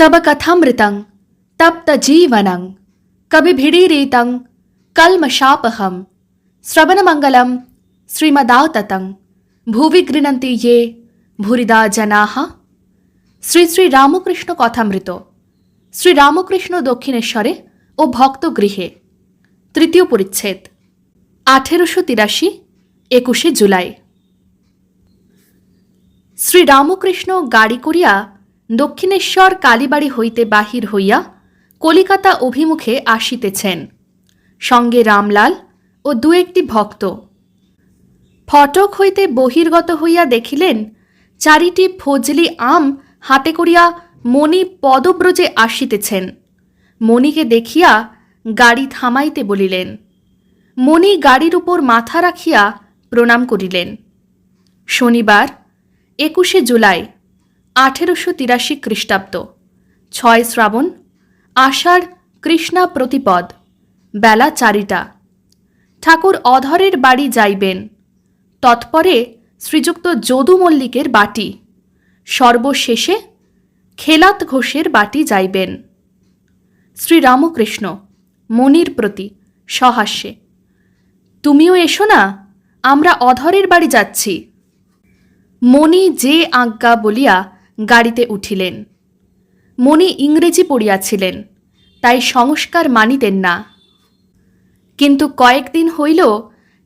तब कथामृतं तप्तजीवनं कविभिडीरितं कल्मषापहं श्रवणमङ्गलं श्रीमदाततं ভুবি গৃণন্তি ইয়ে ভুরিদা জানাহা শ্রী শ্রী রামকৃষ্ণ কথামৃত শ্রী রামকৃষ্ণ দক্ষিণেশ্বরে ও ভক্ত গৃহে তৃতীয় পরিচ্ছেদ আঠেরোশো তিরাশি একুশে জুলাই শ্রী রামকৃষ্ণ গাড়ি করিয়া দক্ষিণেশ্বর কালীবাড়ি হইতে বাহির হইয়া কলিকাতা অভিমুখে আসিতেছেন। সঙ্গে রামলাল ও দু একটি ভক্ত। ফটক হইতে বহির্গত হইয়া দেখিলেন, চারিটি ফজলি আম হাতে করিয়া মণি পদব্রজে আসিতেছেন। মণিকে দেখিয়া গাড়ি থামাইতে বলিলেন। মণি গাড়ির উপর মাথা রাখিয়া প্রণাম করিলেন। শনিবার, একুশে জুলাই আঠেরোশো তিরাশি খ্রিস্টাব্দ। ছয় শ্রাবণ, আষাঢ় কৃষ্ণা প্রতিপদ, বেলা চারিটা। ঠাকুর অধরের বাড়ি যাইবেন। তৎপরে শ্রীযুক্ত যদু মল্লিকের বাটি। সর্বশেষে খেলাত ঘোষের বাটি যাইবেন। শ্রীরামকৃষ্ণ, মনির প্রতি সহাস্যে, তুমিও এসো না, আমরা অধরের বাড়ি যাচ্ছি। মণি যে আজ্ঞা বলিয়া গাড়িতে উঠিলেন। মণি ইংরেজি পড়িয়াছিলেন, তাই সংস্কার মানিতেন না। কিন্তু কয়েকদিন হইল,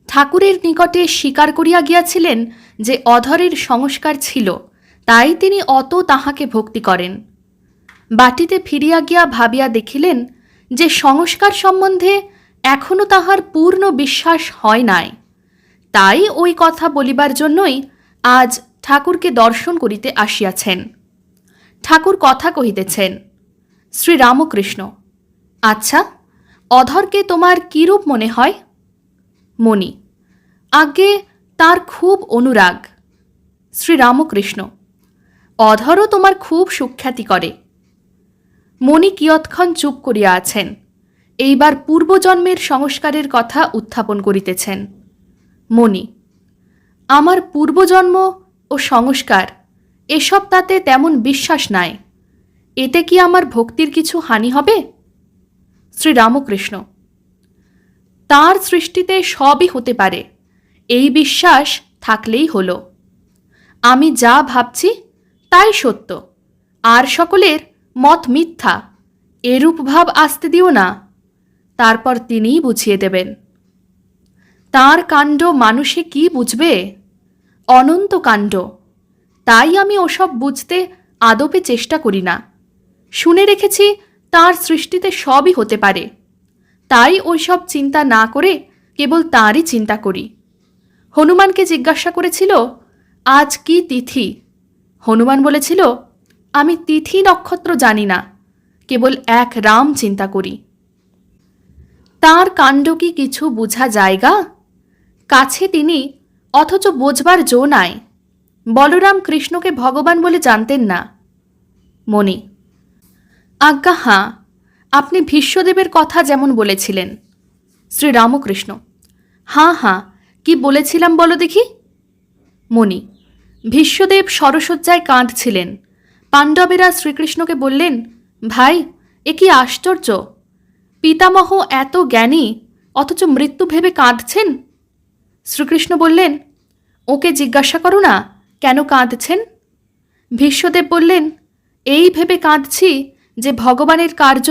ঠাকুরের নিকটে স্বীকার করিয়া গিয়াছিলেন যে অধরের সংস্কার ছিল, তাই তিনি অত তাহাকে ভক্তি করেন। বাটিতে ফিরিয়া গিয়া ভাবিয়া দেখিলেন যে সংস্কার সম্বন্ধে এখনও তাহার পূর্ণ বিশ্বাস হয় নাই। তাই ওই কথা বলিবার জন্যই আজ ঠাকুরকে দর্শন করিতে আসিয়াছেন। ঠাকুর কথা কহিতেছেন, শ্রীরামকৃষ্ণ আচ্ছা অধরকে তোমার কিরূপ মনে হয়? মণি, আজ্ঞে, তার খুব অনুরাগ। শ্রীরামকৃষ্ণ, অধরও তোমার খুব সুখ্যাতি করে। মণি কিয়ৎক্ষণ চুপ করিয়া আছেন, এইবার পূর্বজন্মের সংস্কারের কথা উত্থাপন করিতেছেন। মণি, আমার পূর্বজন্ম ও সংস্কার, এসব তাতে তেমন বিশ্বাস নাই। এতে কি আমার ভক্তির কিছু হানি হবে? শ্রীরামকৃষ্ণ, তার সৃষ্টিতে সবই হতে পারে, এই বিশ্বাস থাকলেই হলো। আমি যা ভাবছি তাই সত্য, আর সকলের মত মিথ্যা, এরূপ ভাব আসতে দিও না। তারপর তিনিই বুঝিয়ে দেবেন। তার কাণ্ড মানুষে কি বুঝবে? অনন্ত কাণ্ড। তাই আমি ওসব বুঝতে আদপে চেষ্টা করি না। শুনে রেখেছি তার সৃষ্টিতে সবই হতে পারে। তাই ওইসব চিন্তা না করে কেবল তাঁরই চিন্তা করি। হনুমানকে জিজ্ঞাসা করেছিল, আজ কি তিথি? হনুমান বলেছিল, আমি তিথি নক্ষত্র জানি না, কেবল এক রাম চিন্তা করি। তার কাণ্ড কি কিছু বুঝা জায়গা? কাছে তিনি অথচ বোঝবার জো নাই। বলরাম কৃষ্ণকে ভগবান বলে জানতেন না। মণি, আজ্ঞা, হাঁ, আপনি ভীষ্মদেবের কথা যেমন বলেছিলেন। শ্রীরামকৃষ্ণ, হাঁ হাঁ, কি বলেছিলাম বলো দেখি। মণি, ভীষ্মদেব সরসজ্জায় কাঁদছিলেন। পাণ্ডবেরা শ্রীকৃষ্ণকে বললেন, ভাই, এ কি আশ্চর্য। পিতামহ এত জ্ঞানী, অথচ মৃত্যু ভেবে কাঁদছেন? শ্রীকৃষ্ণ বললেন, ওকে জিজ্ঞাসা করো না, কেন কাঁদছেন? ভীষ্মদেব বললেন, এই ভেবে কাঁদছি যে ভগবানের কার্য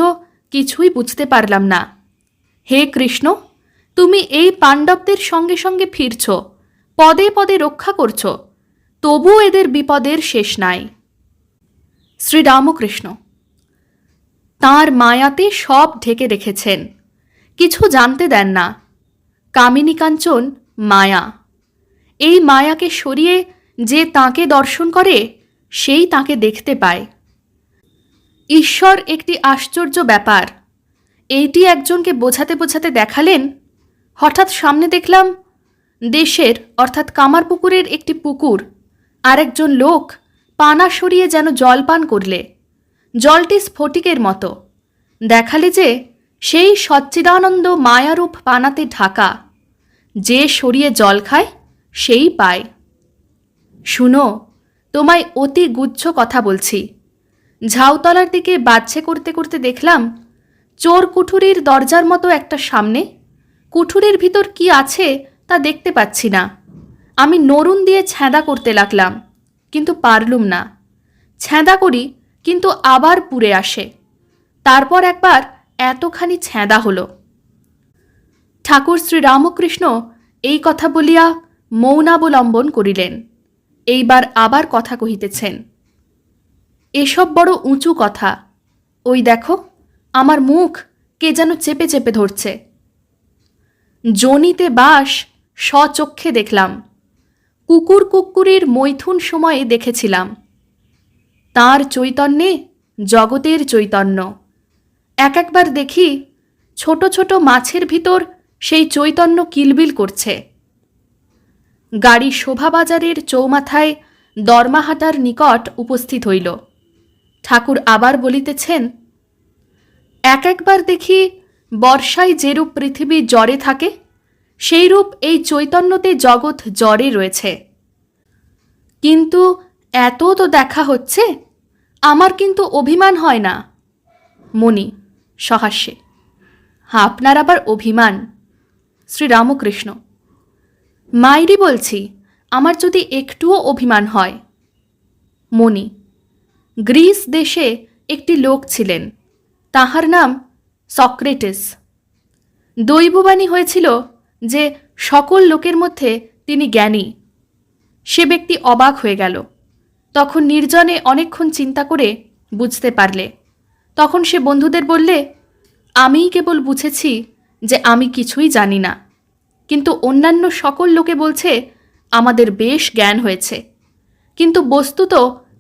কিছুই বুঝতে পারলাম না। হে কৃষ্ণ, তুমি এই পাণ্ডবদের সঙ্গে সঙ্গে ফিরছ, পদে পদে রক্ষা করছ, তবু এদের বিপদের শেষ নাই। শ্রীরামকৃষ্ণ, তাঁর মায়াতে সব ঢেকে রেখেছেন, কিছু জানতে দেন না। কামিনী কাঞ্চন মায়া। এই মায়াকে সরিয়ে যে তাকে দর্শন করে, সেই তাকে দেখতে পায়। ঈশ্বর একটি আশ্চর্য ব্যাপার। এইটি একজনকে বোঝাতে বোঝাতে দেখালেন, হঠাৎ সামনে দেখলাম, দেশের, অর্থাৎ কামারপুকুরের একটি পুকুর। আর একজন লোক পানা সরিয়ে যেন জল পান করলে। জলটি স্ফটিকের মতো। দেখালে যে সেই সচ্চিদানন্দ মায়ারূপ পানাতে ঢাকা। যে সরিয়ে জল খায়, সেই পায়। শুনো, তোমায় অতি গুচ্ছ কথা বলছি। ঝাউতলার দিকে বাচ্ছে করতে করতে দেখলাম, চোর কুঠুরির দরজার মতো একটা সামনে। কুঠুরির ভিতর কি আছে তা দেখতে পাচ্ছি না। আমি নরুন দিয়ে ছ্যাঁদা করতে লাগলাম, কিন্তু পারলুম না। ছ্যাঁদা করি, কিন্তু আবার পুড়ে আসে। তারপর একবার এতখানি ছ্যাঁদা হলো। ঠাকুর শ্রীরামকৃষ্ণ এই কথা বলিয়া মৌনাবলম্বন করিলেন। এইবার আবার কথা কহিতেছেন, এসব বড় উঁচু কথা। ওই দেখো, আমার মুখ কে যেন চেপে চেপে ধরছে। জনিতে বাস স্বচক্ষে দেখলাম, কুকুর কুকুরের মৈথুন সময়ে দেখেছিলাম। তার চৈতন্যে জগতের চৈতন্য। এক একবার দেখি ছোট ছোট মাছের ভিতর সেই চৈতন্য কিলবিল করছে। গাড়ি শোভাবাজারের চৌমাথায় দরমাহাটার নিকট উপস্থিত হইল। ঠাকুর আবার বলিতেছেন, এক একবার দেখি বর্ষায় যেরূপ পৃথিবী জ্বরে থাকে, সেইরূপ এই চৈতন্যতে জগৎ জ্বরে রয়েছে। কিন্তু এত তো দেখা হচ্ছে, আমার কিন্তু অভিমান হয় না। মণি সহাস্যে, আপনার আবার অভিমান? শ্রীরামকৃষ্ণ। মাইরি বলছি, আমার যদি একটুও অভিমান হয়। মণি, গ্রিস দেশে একটি লোক ছিলেন। তাহার নাম সক্রেটিস। দৈববাণী হয়েছিল যে সকল লোকের মধ্যে তিনি জ্ঞানী। সে ব্যক্তি অবাক হয়ে গেল। তখন নির্জনে অনেকক্ষণ চিন্তা করে বুঝতে পারলে। তখন সে বন্ধুদের বললে, আমিই কেবল বুঝেছি যে আমি কিছুই জানি না। কিন্তু অন্যান্য সকল লোকে বলছে, আমাদের বেশ জ্ঞান হয়েছে। কিন্তু বস্তুত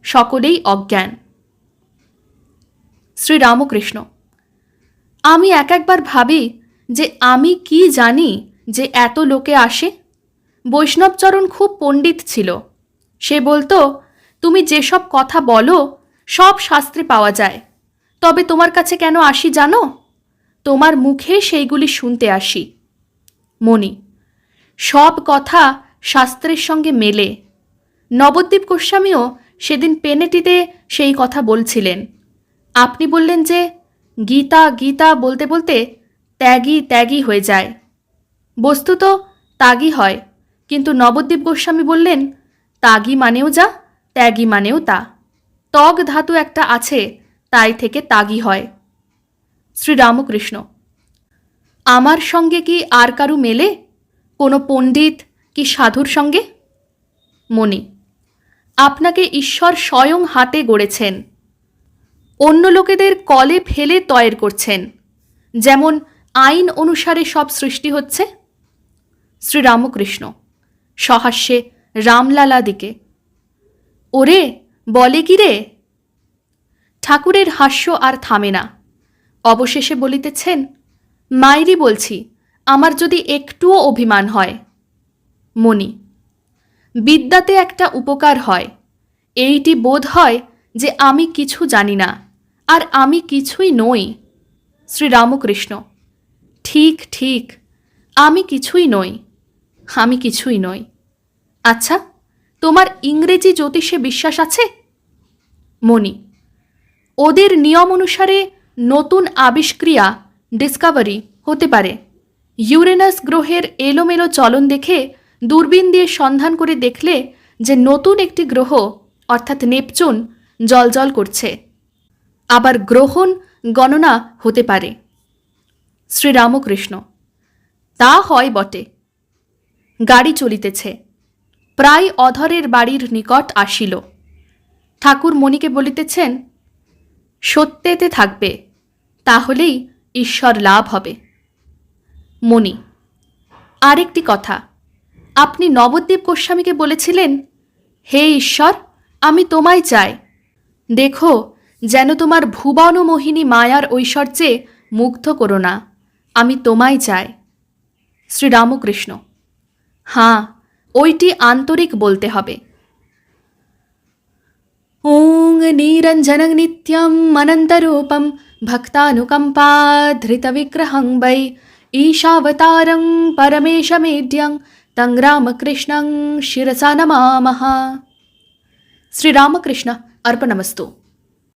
সকলেই অজ্ঞান। শ্রীরামকৃষ্ণ, আমি এক একবার ভাবি যে আমি কি জানি যে এত লোকে আসে? বৈষ্ণবচরণ খুব পণ্ডিত ছিল। সে বলতো, তুমি যেসব কথা বলো, সব শাস্ত্রে পাওয়া যায়। তবে তোমার কাছে কেন আসি জানো? তোমার মুখে সেইগুলি শুনতে আসি। মণি, সব কথা শাস্ত্রের সঙ্গে মেলে। নবদ্বীপ গোস্বামীও সেদিন পেনেটিতে সেই কথা বলছিলেন। আপনি বললেন যে, গীতা গীতা বলতে বলতে ত্যাগী ত্যাগী হয়ে যায়। বস্তুত তাগি হয়, কিন্তু নবদ্বীপ গোস্বামী বললেন, তাগি মানেও যা, ত্যাগী মানেও তা। তগ ধাতু একটা আছে, তাই থেকে তাগি হয়। শ্রীরামকৃষ্ণ। আমার সঙ্গে কি আর কারু মেলে? কোনো পণ্ডিত কি সাধুর সঙ্গে? মণি, আপনাকে ঈশ্বর স্বয়ং হাতে গড়েছেন। অন্য লোকেদের কলে ফেলে তয়ের করছেন। যেমন আইন অনুসারে সব সৃষ্টি হচ্ছে। শ্রীরামকৃষ্ণ, সহাস্যে রামলালা দিকে। ওরে, বলে কি রে? ঠাকুরের হাস্য আর থামে না। অবশেষে বলিতেছেন, মাইরি বলছি, আমার যদি একটুও অভিমান হয়। মণি, বিদ্যাতে একটা উপকার হয়। এইটি বোধ হয় যে আমি কিছু জানি না, আর আমি কিছুই নই। শ্রীরামকৃষ্ণ, ঠিক ঠিক, আমি কিছুই নই, আমি কিছুই নই। আচ্ছা তোমার ইংরেজি জ্যোতিষে বিশ্বাস আছে? মণি, ওদের নিয়ম অনুসারে নতুন আবিষ্ক্রিয়া ডিসকভারি হতে পারে। ইউরেনাস গ্রহের এলোমেলো চলন দেখে দূরবীন দিয়ে সন্ধান করে দেখলে যে নতুন একটি গ্রহ, অর্থাৎ নেপচুন, জলজল করছে। আবার গ্রহণ গণনা হতে পারে। শ্রীরামকৃষ্ণ, তা হয় বটে। গাড়ি চলিতেছে। প্রায় অধরের বাড়ির নিকট আসিল। ঠাকুর মণিকে বলিতেছেন সত্যেতে থাকবে, তাহলেই ঈশ্বর লাভ হবে। মণি, আরেকটি কথা। আপনি নবদ্বীপ গোস্বামীকে বলেছিলেন, হে ঈশ্বর, আমি তোমায় চাই। দেখো, যেন তোমার ভুবন মোহিনী মায়ার ঐশ্বর্যে মুগ্ধ করো না, আমি তোমায় চাই। শ্রীরামকৃষ্ণ, হাঁ, ওইটি আন্তরিক বলতে হবে। నీరంజన నిత్యం అనంతరూపం భక్తానుకంపాధృతవిగ్రహం వై ఈశావతారం పరమేశమేడ్యం తం రామకృష్ణం శిరసా నమామహ శ్రీరామకృష్ణ అర్పణమస్తు